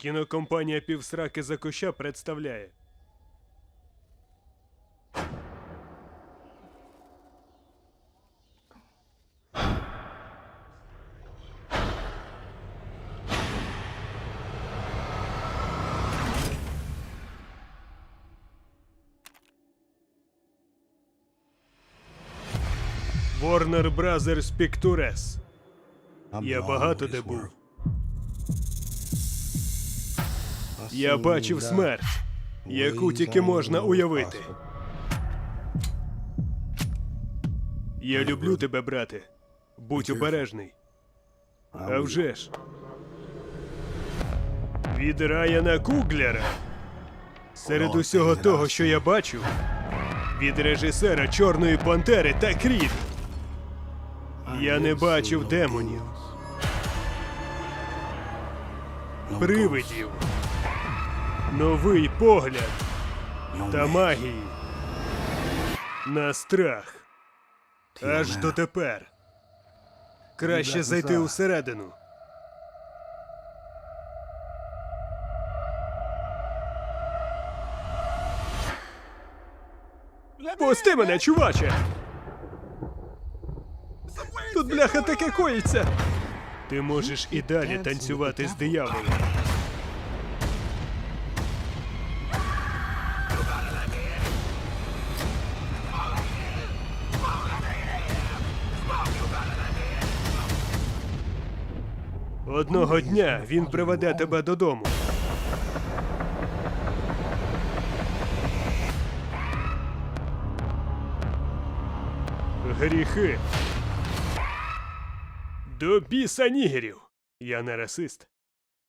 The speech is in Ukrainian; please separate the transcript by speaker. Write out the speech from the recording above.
Speaker 1: Кінокомпанія Півсраки за куща представляє. Warner Brothers Pictures. Я багато де був. Я бачив смерть, яку тільки можна уявити. Я люблю тебе, брате. Будь обережний. А вже ж. Від Райана Куглера. Серед усього того, що я бачу, від режисера Чорної Пантери та Крід. Я не бачив демонів, привидів, новий погляд та магії на страх. Аж дотепер. Краще зайти усередину. Пусти мене, чуваче! Тут бляха таке коїться. Ти можеш і далі танцювати з дияволом. Одного дня він приведе тебе додому. Гріхи. До біса нігерів. Я не расист.